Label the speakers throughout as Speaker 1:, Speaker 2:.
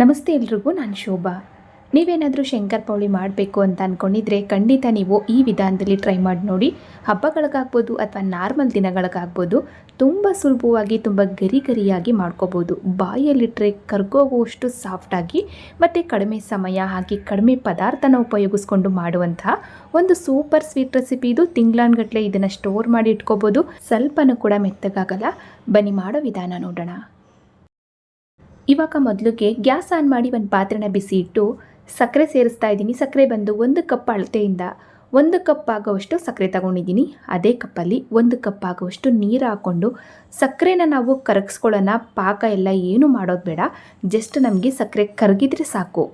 Speaker 1: ನಮಸ್ತೆ ಎಲ್ರಿಗೂ, ನಾನು ಶೋಭಾ. ನೀವೇನಾದರೂ ಶಂಕರ್ ಪೌಳಿ ಮಾಡಬೇಕು ಅಂತ ಅಂದ್ಕೊಂಡಿದ್ರೆ ಖಂಡಿತ ನೀವು ಈ ವಿಧಾನದಲ್ಲಿ ಟ್ರೈ ಮಾಡಿ ನೋಡಿ. ಹಬ್ಬಗಳಿಗಾಗ್ಬೋದು ಅಥವಾ ನಾರ್ಮಲ್ ದಿನಗಳಿಗಾಗ್ಬೋದು ತುಂಬ ಸುಲಭವಾಗಿ, ತುಂಬ ಗರಿ ಗರಿಯಾಗಿ ಮಾಡ್ಕೋಬೋದು. ಬಾಯಲ್ಲಿಟ್ಟರೆ ಕರ್ಗೋಗುವಷ್ಟು ಸಾಫ್ಟಾಗಿ ಮತ್ತು ಕಡಿಮೆ ಸಮಯ ಹಾಕಿ ಕಡಿಮೆ ಪದಾರ್ಥನ ಉಪಯೋಗಿಸ್ಕೊಂಡು ಮಾಡುವಂತಹ ಒಂದು ಸೂಪರ್ ಸ್ವೀಟ್ ರೆಸಿಪಿ ಇದು. ತಿಂಗಳಾನ್ಗಟ್ಲೆ ಇದನ್ನು ಸ್ಟೋರ್ ಮಾಡಿ ಇಟ್ಕೋಬೋದು. ಸ್ವಲ್ಪನೂ ಕೂಡ ಮೆತ್ತಗಾಗಲ್ಲ. ಬನ್ನಿ ಮಾಡೋ ವಿಧಾನ ನೋಡೋಣ. ಇವಾಗ ಮೊದಲಿಗೆ ಗ್ಯಾಸ್ ಆನ್ ಮಾಡಿ ಒಂದು ಪಾತ್ರೆನ ಬಿಸಿ ಇಟ್ಟು ಸಕ್ಕರೆ ಸೇರಿಸ್ತಾ ಇದ್ದೀನಿ. ಸಕ್ಕರೆ ಬಂದು ಒಂದು ಕಪ್ ಅಳತೆಯಿಂದ ಒಂದು ಕಪ್ ಆಗುವಷ್ಟು ಸಕ್ಕರೆ ತಗೊಂಡಿದ್ದೀನಿ. ಅದೇ ಕಪ್ಪಲ್ಲಿ ಒಂದು ಕಪ್ ಆಗುವಷ್ಟು ನೀರು ಹಾಕ್ಕೊಂಡು ಸಕ್ಕರೆನ ನಾವು ಕರಗಿಸ್ಕೊಳ್ಳೋಣ. ಪಾಕ ಎಲ್ಲ ಏನು ಮಾಡೋದು ಬೇಡ. ಜಸ್ಟ್ ನಮಗೆ ಸಕ್ಕರೆ ಕರಗಿದ್ರೆ ಸಾಕು.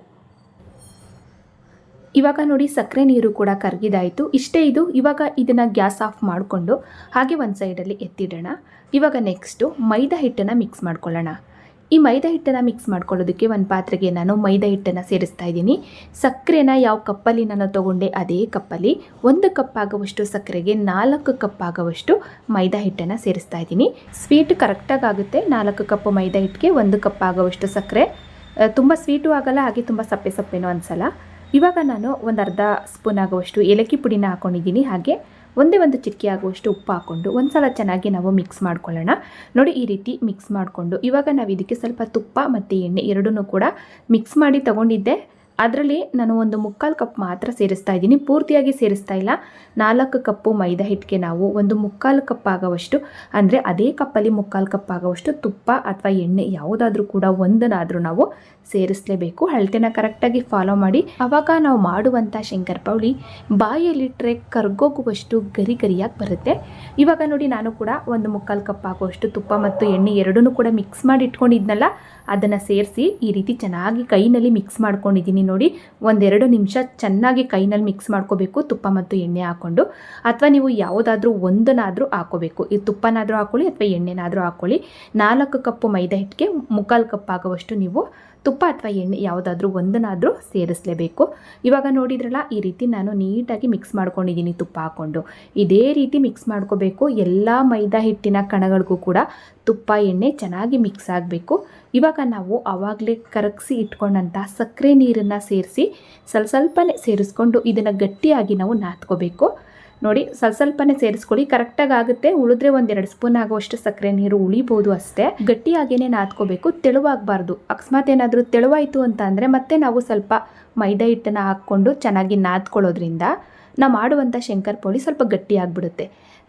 Speaker 1: ಇವಾಗ ನೋಡಿ ಸಕ್ಕರೆ ನೀರು ಕೂಡ ಕರಗಿದಾಯಿತು. ಇಷ್ಟೇ ಇದು. ಇವಾಗ ಇದನ್ನು ಗ್ಯಾಸ್ ಆಫ್ ಮಾಡಿಕೊಂಡು ಹಾಗೆ ಒಂದು ಸೈಡಲ್ಲಿ ಎತ್ತಿಡೋಣ. ಇವಾಗ ನೆಕ್ಸ್ಟು ಮೈದಾ ಹಿಟ್ಟನ್ನು ಮಿಕ್ಸ್ ಮಾಡ್ಕೊಳ್ಳೋಣ. ಈ ಮೈದಾ ಹಿಟ್ಟನ್ನು ಮಿಕ್ಸ್ ಮಾಡ್ಕೊಳ್ಳೋದಕ್ಕೆ ಒಂದು ಪಾತ್ರೆಗೆ ನಾನು ಮೈದಾ ಹಿಟ್ಟನ್ನು ಸೇರಿಸ್ತಾ ಇದ್ದೀನಿ. ಸಕ್ಕರೆನ ಯಾವ ಕಪ್ಪಲ್ಲಿ ನಾನು ತೊಗೊಂಡೆ ಅದೇ ಕಪ್ಪಲ್ಲಿ. ಒಂದು ಕಪ್ ಆಗುವಷ್ಟು ಸಕ್ಕರೆಗೆ ನಾಲ್ಕು ಕಪ್ ಆಗುವಷ್ಟು ಮೈದಾ ಹಿಟ್ಟನ್ನು ಸೇರಿಸ್ತಾ ಇದ್ದೀನಿ. ಸ್ವೀಟ್ ಕರೆಕ್ಟಾಗಿ ಆಗುತ್ತೆ. ನಾಲ್ಕು ಕಪ್ ಮೈದಾ ಹಿಟ್ಟಿಗೆ ಒಂದು ಕಪ್ ಆಗುವಷ್ಟು ಸಕ್ಕರೆ. ತುಂಬ ಸ್ವೀಟು ಆಗಲ್ಲ, ಹಾಗೆ ತುಂಬ ಸಪ್ಪೆ ಸಪ್ಪೆನೂ ಅನಿಸಲ್ಲ. ಇವಾಗ ನಾನು ಒಂದು ಅರ್ಧ ಸ್ಪೂನ್ ಆಗುವಷ್ಟು ಏಲಕ್ಕಿ ಪುಡಿನ ಹಾಕ್ಕೊಂಡಿದ್ದೀನಿ ಹಾಗೆ ಒಂದೇ ಒಂದು ಚಿಟಿಕೆ ಆಗುವಷ್ಟು ಉಪ್ಪು ಹಾಕ್ಕೊಂಡು ಒಂದು ಸಲ ಚೆನ್ನಾಗಿ ನಾವು ಮಿಕ್ಸ್ ಮಾಡ್ಕೊಳ್ಳೋಣ. ನೋಡಿ ಈ ರೀತಿ ಮಿಕ್ಸ್ ಮಾಡಿಕೊಂಡು ಇವಾಗ ನಾವು ಇದಕ್ಕೆ ಸ್ವಲ್ಪ ತುಪ್ಪ ಮತ್ತು ಎಣ್ಣೆ ಎರಡನ್ನೂ ಕೂಡ ಮಿಕ್ಸ್ ಮಾಡಿ ತಗೊಂಡಿದ್ದೆ. ಅದರಲ್ಲಿ ನಾನು ಒಂದು ಮುಕ್ಕಾಲು ಕಪ್ ಮಾತ್ರ ಸೇರಿಸ್ತಾ ಇದ್ದೀನಿ. ಪೂರ್ತಿಯಾಗಿ ಸೇರಿಸ್ತಾ ಇಲ್ಲ. ನಾಲ್ಕು ಕಪ್ಪು ಮೈದಾ ಹಿಟ್ಟಿಗೆ ನಾವು ಒಂದು ಮುಕ್ಕಾಲು ಕಪ್ ಆಗೋವಷ್ಟು, ಅಂದರೆ ಅದೇ ಕಪ್ಪಲ್ಲಿ ಮುಕ್ಕಾಲು ಕಪ್ ಆಗೋವಷ್ಟು ತುಪ್ಪ ಅಥವಾ ಎಣ್ಣೆ ಯಾವುದಾದ್ರೂ ಕೂಡ ಒಂದನ್ನಾದರೂ ನಾವು ಸೇರಿಸಲೇಬೇಕು. ಅಳತೆನ ಕರೆಕ್ಟಾಗಿ ಫಾಲೋ ಮಾಡಿ. ಆವಾಗ ನಾವು ಮಾಡುವಂಥ ಶಂಕರಪೌಳಿ ಬಾಯಲ್ಲಿಟ್ಟರೆ ಕರ್ಗೋಗುವಷ್ಟು ಗರಿ ಗರಿಯಾಗಿ ಬರುತ್ತೆ. ಇವಾಗ ನೋಡಿ ನಾನು ಕೂಡ ಒಂದು ಮುಕ್ಕಾಲು ಕಪ್ ಆಗುವಷ್ಟು ತುಪ್ಪ ಮತ್ತು ಎಣ್ಣೆ ಎರಡನ್ನೂ ಕೂಡ ಮಿಕ್ಸ್ ಮಾಡಿ ಇಟ್ಕೊಂಡಿದ್ನಲ್ಲ ಅದನ್ನು ಸೇರಿಸಿ ಈ ರೀತಿ ಚೆನ್ನಾಗಿ ಕೈನಲ್ಲಿ ಮಿಕ್ಸ್ ಮಾಡ್ಕೊಂಡಿದ್ದೀನಿ ನೋಡಿ. ಒಂದೆರಡು ನಿಮಿಷ ಚೆನ್ನಾಗಿ ಕೈನಲ್ಲಿ ಮಿಕ್ಸ್ ಮಾಡ್ಕೋಬೇಕು, ತುಪ್ಪ ಮತ್ತು ಎಣ್ಣೆ ಹಾಕ್ಕೊಂಡು. ಅಥವಾ ನೀವು ಯಾವುದಾದ್ರೂ ಒಂದನ್ನಾದರೂ ಹಾಕೋಬೇಕು. ಈ ತುಪ್ಪನಾದರೂ ಹಾಕೊಳ್ಳಿ ಅಥವಾ ಎಣ್ಣೆನಾದರೂ ಹಾಕ್ಕೊಳ್ಳಿ ನಾಲ್ಕು ಕಪ್ಪು ಮೈದಾ ಹಿಟ್ಟಿಗೆ ಮುಕ್ಕಾಲು ಕಪ್ ಆಗುವಷ್ಟು ನೀವು ತುಪ್ಪ ಅಥವಾ ಎಣ್ಣೆ ಯಾವುದಾದ್ರೂ ಒಂದನ್ನಾದರೂ ಸೇರಿಸಲೇಬೇಕು. ಇವಾಗ ನೋಡಿದ್ರಲ್ಲ, ಈ ರೀತಿ ನಾನು ನೀಟಾಗಿ ಮಿಕ್ಸ್ ಮಾಡ್ಕೊಂಡಿದ್ದೀನಿ ತುಪ್ಪ ಹಾಕ್ಕೊಂಡು. ಇದೇ ರೀತಿ ಮಿಕ್ಸ್ ಮಾಡ್ಕೋಬೇಕು. ಎಲ್ಲ ಮೈದಾ ಹಿಟ್ಟಿನ ಕಣಗಳಿಗೂ ಕೂಡ ತುಪ್ಪ, ಎಣ್ಣೆ ಚೆನ್ನಾಗಿ ಮಿಕ್ಸ್ ಆಗಬೇಕು. ಇವಾಗ ನಾವು ಆವಾಗಲೇ ಕರಗಿಸಿ ಇಟ್ಕೊಂಡಂಥ ಸಕ್ಕರೆ ನೀರನ್ನು ಸೇರಿಸಿ ಸ್ವಲ್ಪ ಸ್ವಲ್ಪನೇ ಸೇರಿಸ್ಕೊಂಡು ಇದನ್ನು ಗಟ್ಟಿಯಾಗಿ ನಾವು ನಾದ್ಕೋಬೇಕು. ನೋಡಿ, ಸ್ವಲ್ಪ ಸ್ವಲ್ಪನೇ ಸೇರಿಸ್ಕೊಳ್ಳಿ. ಕರೆಕ್ಟಾಗಿ ಆಗುತ್ತೆ ಉಳಿದ್ರೆ ಒಂದೆರಡು ಸ್ಪೂನ್ ಆಗುವಷ್ಟು ಸಕ್ಕರೆ ನೀರು ಉಳಿಬೋದು ಅಷ್ಟೇ. ಗಟ್ಟಿಯಾಗೇನೆ ನಾದ್ಕೋಬೇಕು. ತೆಳುವಾಗಬಾರ್ದು. ಅಕಸ್ಮಾತ್ ಏನಾದರೂ ತೆಳುವಾಯಿತು ಅಂತ ಅಂದರೆ ಮತ್ತೆ ನಾವು ಸ್ವಲ್ಪ ಮೈದಾ ಹಿಟ್ಟನ್ನು ಹಾಕ್ಕೊಂಡು ಚೆನ್ನಾಗಿ ನಾದ್ಕೊಳ್ಳೋದ್ರಿಂದ ನಾವು ಮಾಡುವಂಥ ಶಂಕರ್ ಪೋಳಿ ಸ್ವಲ್ಪ ಗಟ್ಟಿಯಾಗಿಬಿಡುತ್ತೆ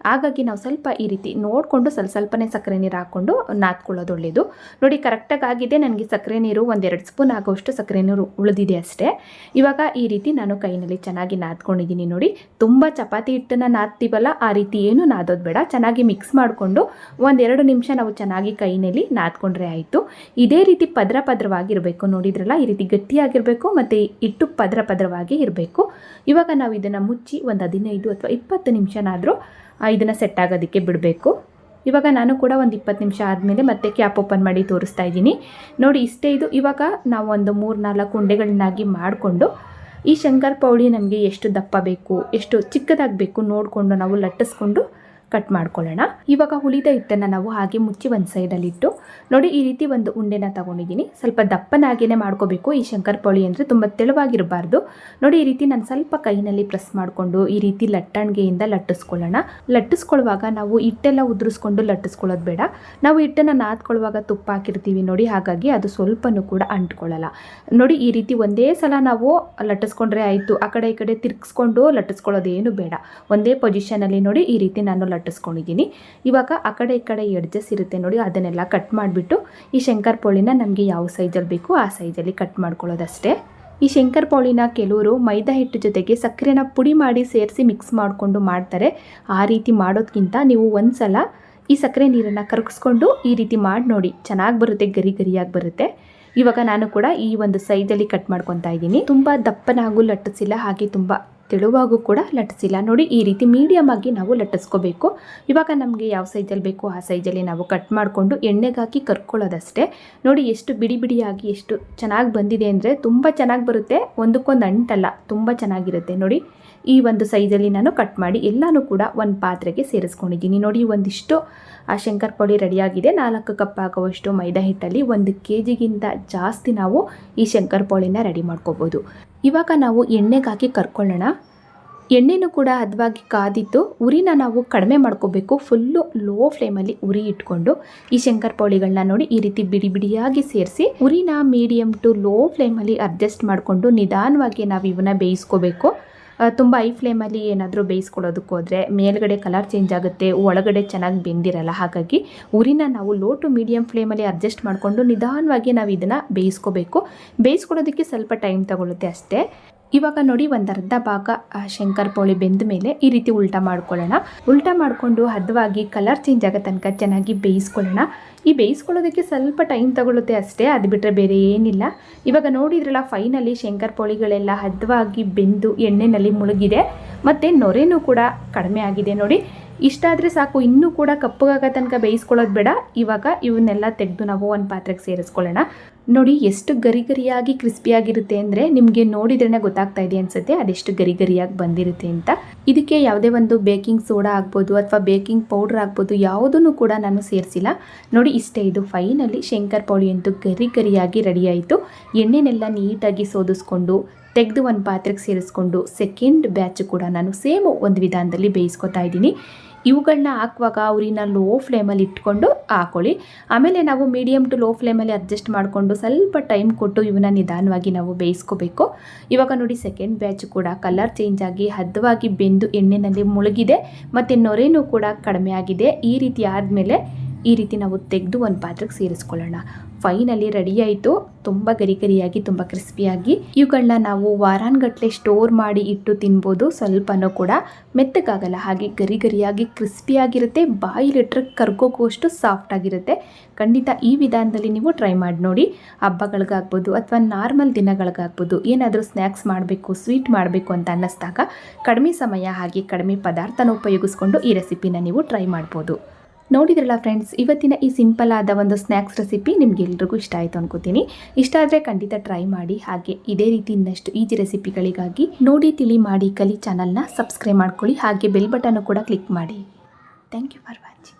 Speaker 1: ಹಾಗಾಗಿ ನಾವು ಸ್ವಲ್ಪ ಈ ರೀತಿ ನೋಡಿಕೊಂಡು ಸ್ವಲ್ಪ ಸ್ವಲ್ಪನೇ ಸಕ್ಕರೆ ನೀರು ಹಾಕ್ಕೊಂಡು ನಾದ್ಕೊಳ್ಳೋದು ಒಳ್ಳೆಯದು ನೋಡಿ ಕರೆಕ್ಟಾಗಿ ಆಗಿದೆ. ನನಗೆ ಸಕ್ಕರೆ ನೀರು ಒಂದೆರಡು ಸ್ಪೂನ್ ಆಗೋಷ್ಟು ಸಕ್ಕರೆ ನೀರು ಉಳಿದಿದೆ ಅಷ್ಟೇ. ಇವಾಗ ಈ ರೀತಿ ನಾನು ಕೈನಲ್ಲಿ ಚೆನ್ನಾಗಿ ನಾದ್ಕೊಂಡಿದ್ದೀನಿ ನೋಡಿ. ತುಂಬ ಚಪಾತಿ ಹಿಟ್ಟನ್ನು ನಾದ್ತೀವಲ್ಲ, ಆ ರೀತಿ ಏನು ನಾದೋದು ಬೇಡ. ಚೆನ್ನಾಗಿ ಮಿಕ್ಸ್ ಮಾಡಿಕೊಂಡು ಒಂದೆರಡು ನಿಮಿಷ ನಾವು ಚೆನ್ನಾಗಿ ಕೈನಲ್ಲಿ ನಾದ್ಕೊಂಡ್ರೆ ಆಯಿತು. ಇದೇ ರೀತಿ ಪದ್ರ ಪದ್ರವಾಗಿರಬೇಕು. ನೋಡಿದ್ರಲ್ಲ, ಈ ರೀತಿ ಗಟ್ಟಿಯಾಗಿರಬೇಕು ಮತ್ತು ಹಿಟ್ಟು ಪದ್ರ ಪದ್ರವಾಗಿ ಇರಬೇಕು. ಇವಾಗ ನಾವು ಇದನ್ನು ಮುಚ್ಚಿ ಒಂದು ಹದಿನೈದು ಅಥವಾ ಇಪ್ಪತ್ತು ನಿಮಿಷನಾದರೂ ಇದನ್ನು ಸೆಟ್ ಆಗೋದಕ್ಕೆ ಬಿಡಬೇಕು. ಇವಾಗ ನಾನು ಕೂಡ ಒಂದು ಇಪ್ಪತ್ತು ನಿಮಿಷ ಆದಮೇಲೆ ಮತ್ತೆ ಕ್ಯಾಪ್ ಓಪನ್ ಮಾಡಿ ತೋರಿಸ್ತಾ ಇದ್ದೀನಿ. ನೋಡಿ, ಇಷ್ಟೇ ಇದು. ಇವಾಗ ನಾವು ಒಂದು ಮೂರು ನಾಲ್ಕು ಉಂಡೆಗಳನ್ನಾಗಿ ಮಾಡಿಕೊಂಡು ಈ ಶಂಕರ್ ಪೌಳಿ ನಮಗೆ ಎಷ್ಟು ದಪ್ಪ ಬೇಕು, ಎಷ್ಟು ಚಿಕ್ಕದಾಗಬೇಕು ನೋಡಿಕೊಂಡು ನಾವು ಲಟ್ಟಿಸ್ಕೊಂಡು ಕಟ್ ಮಾಡ್ಕೊಳ್ಳೋಣ. ಇವಾಗ ಉಳಿದ ಹಿಟ್ಟನ್ನು ನಾವು ಹಾಗೆ ಮುಚ್ಚಿ ಒಂದು ಸೈಡಲ್ಲಿಟ್ಟು ನೋಡಿ ಈ ರೀತಿ ಒಂದು ಉಂಡೆನ ತಗೊಂಡಿದ್ದೀನಿ. ಸ್ವಲ್ಪ ದಪ್ಪನಾಗೇನೆ ಮಾಡ್ಕೋಬೇಕು. ಈ ಶಂಕರ್ ಪೌಳಿ ಅಂದರೆ ತುಂಬ ತೆಳುವಾಗಿರಬಾರ್ದು. ನೋಡಿ ಈ ರೀತಿ ನಾನು ಸ್ವಲ್ಪ ಕೈನಲ್ಲಿ ಪ್ರೆಸ್ ಮಾಡಿಕೊಂಡು ಈ ರೀತಿ ಲಟ್ಟಣಿಗೆಯಿಂದ ಲಟ್ಟಿಸ್ಕೊಳ್ಳೋಣ. ಲಟ್ಟಿಸ್ಕೊಳ್ಳುವಾಗ ನಾವು ಹಿಟ್ಟೆಲ್ಲ ಉದುರಿಸ್ಕೊಂಡು ಲಟ್ಟಿಸ್ಕೊಳ್ಳೋದು ಬೇಡ. ನಾವು ಹಿಟ್ಟನ್ನು ನಾದ್ಕೊಳ್ಳುವಾಗ ತುಪ್ಪ ಹಾಕಿರ್ತೀವಿ ನೋಡಿ, ಹಾಗಾಗಿ ಅದು ಸ್ವಲ್ಪನೂ ಕೂಡ ಅಂಟ್ಕೊಳ್ಳಲ್ಲ. ನೋಡಿ ಈ ರೀತಿ ಒಂದೇ ಸಲ ನಾವು ಲಟ್ಟಿಸ್ಕೊಂಡ್ರೆ ಆಯಿತು. ಆ ಕಡೆ ಈ ಕಡೆ ತಿರ್ಗಿಸ್ಕೊಂಡು ಲಟ್ಟಿಸ್ಕೊಳ್ಳೋದೇನು ಬೇಡ. ಒಂದೇ ಪೊಸಿಷನಲ್ಲಿ ನೋಡಿ ಈ ರೀತಿ ನಾನು ಲಟ್ಟಿಸ್ಕೊಂಡಿದ್ದೀನಿ. ಇವಾಗ ಆ ಕಡೆ ಈ ಕಡೆ ಎಡ್ಜಸ್ ಇರುತ್ತೆ ನೋಡಿ, ಅದನ್ನೆಲ್ಲ ಕಟ್ ಮಾಡಿಬಿಟ್ಟು ಈ ಶಂಕರ್ ಪೋಳಿನ ನಮಗೆ ಯಾವ ಸೈಜಲ್ಲಿ ಬೇಕು ಆ ಸೈಜಲ್ಲಿ ಕಟ್ ಮಾಡ್ಕೊಳ್ಳೋದಷ್ಟೇ. ಈ ಶಂಕರ್ ಪೋಳಿನ ಕೆಲವರು ಮೈದಾ ಹಿಟ್ಟು ಜೊತೆಗೆ ಸಕ್ಕರೆನ ಪುಡಿ ಮಾಡಿ ಸೇರಿಸಿ ಮಿಕ್ಸ್ ಮಾಡಿಕೊಂಡು ಮಾಡ್ತಾರೆ. ಆ ರೀತಿ ಮಾಡೋದಕ್ಕಿಂತ ನೀವು ಒಂದು ಸಲ ಈ ಸಕ್ಕರೆ ನೀರನ್ನು ಕರಗಿಸ್ಕೊಂಡು ಈ ರೀತಿ ಮಾಡಿ ನೋಡಿ, ಚೆನ್ನಾಗಿ ಬರುತ್ತೆ, ಗರಿ ಗರಿಯಾಗಿ ಬರುತ್ತೆ. ಇವಾಗ ನಾನು ಕೂಡ ಈ ಒಂದು ಸೈಜಲ್ಲಿ ಕಟ್ ಮಾಡ್ಕೊತಾ ಇದ್ದೀನಿ. ತುಂಬ ದಪ್ಪನಾಗೂ ಲಟ್ಟಿಸಿಲ್ಲ, ಹಾಗೆ ತುಂಬ ತೆಳುವಾಗೂ ಕೂಡ ಲಟ್ಟಿಸಿಲ್ಲ. ನೋಡಿ, ಈ ರೀತಿ ಮೀಡಿಯಮ್ ಆಗಿ ನಾವು ಲಟ್ಟಿಸ್ಕೋಬೇಕು. ಇವಾಗ ನಮಗೆ ಯಾವ ಸೈಜಲ್ಲಿ ಬೇಕೋ, ಆ ಸೈಜಲ್ಲಿ ನಾವು ಕಟ್ ಮಾಡಿಕೊಂಡು ಎಣ್ಣೆಗಾಕಿ ಕರ್ಕೊಳ್ಳೋದಷ್ಟೇ. ನೋಡಿ, ಎಷ್ಟು ಬಿಡಿ ಬಿಡಿಯಾಗಿ, ಎಷ್ಟು ಚೆನ್ನಾಗಿ ಬಂದಿದೆ ಅಂದರೆ ತುಂಬ ಚೆನ್ನಾಗಿ ಬರುತ್ತೆ. ಒಂದಕ್ಕೊಂದು ಅಂಟಲ್ಲ, ತುಂಬ ಚೆನ್ನಾಗಿರುತ್ತೆ. ನೋಡಿ, ಈ ಒಂದು ಸೈಜಲ್ಲಿ ನಾನು ಕಟ್ ಮಾಡಿ ಎಲ್ಲನೂ ಕೂಡ ಒಂದು ಪಾತ್ರೆಗೆ ಸೇರಿಸ್ಕೊಂಡಿದ್ದೀನಿ. ನೋಡಿ, ಒಂದಿಷ್ಟು, ಆ ಶಂಕರ್ ಪೌಡಿ ರೆಡಿಯಾಗಿದೆ ನಾಲ್ಕು ಕಪ್ ಆಗುವಷ್ಟು ಮೈದಾ ಹಿಟ್ಟಲ್ಲಿ ಒಂದು ಕೆ ಜಿಗಿಂತ ಜಾಸ್ತಿ ನಾವು ಈ ಶಂಕರ್ ಪೌಳಿನ ರೆಡಿ ಮಾಡ್ಕೋಬೋದು. ಇವಾಗ ನಾವು ಎಣ್ಣೆಗೆ ಹಾಕಿ ಕರ್ಕೊಳ್ಳೋಣ. ಎಣ್ಣೆನೂ ಕೂಡ ಹದವಾಗಿ ಕಾದಿತ್ತು ಉರಿನ ನಾವು ಕಡಿಮೆ ಮಾಡ್ಕೋಬೇಕು. ಫುಲ್ಲು ಲೋ ಫ್ಲೇಮಲ್ಲಿ ಉರಿ ಇಟ್ಕೊಂಡು ಈ ಶಂಕರಪೊಳಿಗಳನ್ನ ನೋಡಿ ಈ ರೀತಿ ಬಿಡಿ ಬಿಡಿಯಾಗಿ ಸೇರಿಸಿ ಉರಿನ ಮೀಡಿಯಮ್ ಟು ಲೋ ಫ್ಲೇಮಲ್ಲಿ ಅಡ್ಜಸ್ಟ್ ಮಾಡಿಕೊಂಡು ನಿಧಾನವಾಗಿ ನಾವು ಇವನ್ನ ಬೇಯಿಸ್ಕೋಬೇಕು. ತುಂಬ ಐ ಫ್ಲೇಮಲ್ಲಿ ಏನಾದರೂ ಬೇಯಿಸ್ಕೊಳ್ಳೋದಕ್ಕೆ ಹೋದರೆ ಮೇಲ್ಗಡೆ ಕಲರ್ ಚೇಂಜ್ ಆಗುತ್ತೆ, ಒಳಗಡೆ ಚೆನ್ನಾಗಿ ಬೆಂದಿರಲ್ಲ. ಹಾಗಾಗಿ ಉರಿನ ನಾವು ಲೋ ಟು ಮೀಡಿಯಮ್ ಫ್ಲೇಮಲ್ಲಿ ಅಡ್ಜಸ್ಟ್ ಮಾಡಿಕೊಂಡು ನಿಧಾನವಾಗಿ ನಾವು ಇದನ್ನು ಬೇಯಿಸ್ಕೋಬೇಕು. ಬೇಯಿಸ್ಕೊಳ್ಳೋದಕ್ಕೆ ಸ್ವಲ್ಪ ಟೈಮ್ ತಗೊಳ್ಳುತ್ತೆ ಅಷ್ಟೇ. ಇವಾಗ ನೋಡಿ ಒಂದರ್ಧ ಭಾಗ ಶಂಕರ್ ಪೋಳಿ ಬೆಂದ ಮೇಲೆ ಈ ರೀತಿ ಉಲ್ಟಾ ಮಾಡ್ಕೊಳ್ಳೋಣ. ಉಲ್ಟಾ ಮಾಡಿಕೊಂಡು ಹದವಾಗಿ ಕಲರ್ ಚೇಂಜ್ ಆಗೋ ತನಕ ಚೆನ್ನಾಗಿ ಬೇಯಿಸ್ಕೊಳ್ಳೋಣ. ಈ ಬೇಯಿಸ್ಕೊಳ್ಳೋದಕ್ಕೆ ಸ್ವಲ್ಪ ಟೈಮ್ ತಗೊಳ್ಳುತ್ತೆ ಅಷ್ಟೇ, ಅದು ಬಿಟ್ಟರೆ ಬೇರೆ ಏನಿಲ್ಲ. ಇವಾಗ ನೋಡಿದ್ರಲ್ಲ ಫೈನಲಿ ಶಂಕರಪೋಳಿಗಳೆಲ್ಲ ಹದವಾಗಿ ಬೆಂದು ಎಣ್ಣೆನಲ್ಲಿ ಮುಳುಗಿದೆ. ಮತ್ತು ನೊರೆನೂ ಕೂಡ ಕಡಿಮೆ ಆಗಿದೆ ನೋಡಿ. ಇಷ್ಟಾದರೆ ಸಾಕು, ಇನ್ನೂ ಕೂಡ ಕಪ್ಪಗಾಗೋ ತನಕ ಬೇಯಿಸ್ಕೊಳ್ಳೋದು ಬೇಡ. ಇವಾಗ ಇವನ್ನೆಲ್ಲ ತೆಗೆದು ನಾವು ಒಂದು ಪಾತ್ರೆಗೆ ಸೇರಿಸ್ಕೊಳ್ಳೋಣ. ನೋಡಿ, ಎಷ್ಟು ಗರಿ ಗರಿಯಾಗಿ ಕ್ರಿಸ್ಪಿಯಾಗಿರುತ್ತೆ ಅಂದರೆ ನಿಮಗೆ ನೋಡಿದ್ರೇ ಗೊತ್ತಾಗ್ತಾ ಇದೆ ಅನಿಸುತ್ತೆ, ಅದೆಷ್ಟು ಗರಿ ಗರಿಯಾಗಿ ಬಂದಿರುತ್ತೆ ಅಂತ. ಇದಕ್ಕೆ ಯಾವುದೇ ಒಂದು ಬೇಕಿಂಗ್ ಸೋಡಾ ಆಗ್ಬೋದು ಅಥವಾ ಬೇಕಿಂಗ್ ಪೌಡ್ರ್ ಆಗ್ಬೋದು ಯಾವುದನ್ನು ಕೂಡ ನಾನು ಸೇರಿಸಿಲ್ಲ. ನೋಡಿ, ಇಷ್ಟೇ ಇದು. ಫೈನಲ್ಲಿ ಶಂಕರ್ ಪೌಳಿ ಅಂತೂ ಗರಿ ಗರಿಯಾಗಿ ರೆಡಿಯಾಯಿತು. ಎಣ್ಣೆನೆಲ್ಲ ನೀಟಾಗಿ ಸೋದಿಸ್ಕೊಂಡು, ತೆಗೆದು ಒಂದು ಪಾತ್ರೆಗೆ ಸೇರಿಸ್ಕೊಂಡು ಸೆಕೆಂಡ್ ಬ್ಯಾಚ್ ಕೂಡ ನಾನು ಸೇಮ್ ಒಂದು ವಿಧಾನದಲ್ಲಿ ಬೇಯಿಸ್ಕೊತಾ ಇದ್ದೀನಿ. ಇವುಗಳನ್ನ ಹಾಕುವಾಗ ಅವ್ರಿನ ಲೋ ಫ್ಲೇಮಲ್ಲಿ ಇಟ್ಕೊಂಡು ಹಾಕೊಳ್ಳಿ. ಆಮೇಲೆ ನಾವು ಮೀಡಿಯಮ್ ಟು ಲೋ ಫ್ಲೇಮಲ್ಲಿ ಅಡ್ಜಸ್ಟ್ ಮಾಡಿಕೊಂಡು ಸ್ವಲ್ಪ ಟೈಮ್ ಕೊಟ್ಟು ಇವನ್ನ ನಿಧಾನವಾಗಿ ನಾವು ಬೇಯಿಸ್ಕೋಬೇಕು. ಇವಾಗ ನೋಡಿ ಸೆಕೆಂಡ್ ಬ್ಯಾಚ್ ಕೂಡ ಕಲರ್ ಚೇಂಜ್ ಆಗಿ ಹದವಾಗಿ ಬೆಂದು ಎಣ್ಣೆನಲ್ಲಿ ಮುಳುಗಿದೆ. ಮತ್ತು ನೊರೆನೂ ಕೂಡ ಕಡಿಮೆ ಆಗಿದೆ. ಈ ರೀತಿ ಆದಮೇಲೆ ಈ ರೀತಿ ನಾವು ತೆಗೆದು ಒಂದು ಪಾತ್ರಕ್ಕೆ ಸೇರಿಸ್ಕೊಳ್ಳೋಣ. ಫೈನಲಿ ರೆಡಿ ಆಯಿತು. ತುಂಬ ಗರಿ ಗರಿಯಾಗಿ ತುಂಬ ಕ್ರಿಸ್ಪಿಯಾಗಿ ಇವುಗಳನ್ನ ನಾವು ವಾರಾನ್ಗಟ್ಲೆ ಸ್ಟೋರ್ ಮಾಡಿ ಇಟ್ಟು ತಿನ್ಬೋದು. ಸ್ವಲ್ಪನೂ ಕೂಡ ಮೆತ್ತಗಾಗಲ್ಲ. ಹಾಗೆ ಗರಿ ಗರಿಯಾಗಿ ಕ್ರಿಸ್ಪಿಯಾಗಿರುತ್ತೆ ಬಾಯಿಲಿಟ್ರೆ ಕರ್ಕೋಕೋಷ್ಟು ಸಾಫ್ಟ್ ಆಗಿರುತ್ತೆ. ಖಂಡಿತ ಈ ವಿಧಾನದಲ್ಲಿ ನೀವು ಟ್ರೈ ಮಾಡಿ ನೋಡಿ. ಹಬ್ಬಗಳಿಗಾಗ್ಬೋದು ಅಥವಾ ನಾರ್ಮಲ್ ದಿನಗಳಿಗಾಗ್ಬೋದು. ಏನಾದರೂ ಸ್ನ್ಯಾಕ್ಸ್ ಮಾಡಬೇಕು ಸ್ವೀಟ್ ಮಾಡಬೇಕು ಅಂತ ಅನ್ನಿಸ್ದಾಗ ಕಡಿಮೆ ಸಮಯ ಹಾಗೆ ಕಡಿಮೆ ಪದಾರ್ಥನ ಉಪಯೋಗಿಸ್ಕೊಂಡು ಈ ರೆಸಿಪಿನ ನೀವು ಟ್ರೈ ಮಾಡ್ಬೋದು. ನೋಡಿದ್ರಲ್ಲ ಫ್ರೆಂಡ್ಸ್ ಇವತ್ತಿನ ಈ ಸಿಂಪಲ್ ಆದ ಒಂದು ಸ್ನ್ಯಾಕ್ಸ್ ರೆಸಿಪಿ ನಿಮ್ಗೆಲ್ರಿಗೂ ಇಷ್ಟ ಆಯಿತು ಅನ್ಕೋತೀನಿ. ಇಷ್ಟ ಆದರೆ ಖಂಡಿತ ಟ್ರೈ ಮಾಡಿ, ಹಾಗೆ ಇದೇ ರೀತಿ ಇನ್ನಷ್ಟು ಈಜಿ ರೆಸಿಪಿಗಳಿಗಾಗಿ ನೋಡಿ, ತಿಳಿ ಮಾಡಿ ಕಲಿ ಚಾನಲ್ನ ಸಬ್ಸ್ಕ್ರೈಬ್ ಮಾಡ್ಕೊಳ್ಳಿ, ಹಾಗೆ ಬೆಲ್ ಬಟನ್ ಕೂಡ ಕ್ಲಿಕ್ ಮಾಡಿ. Thank you for watching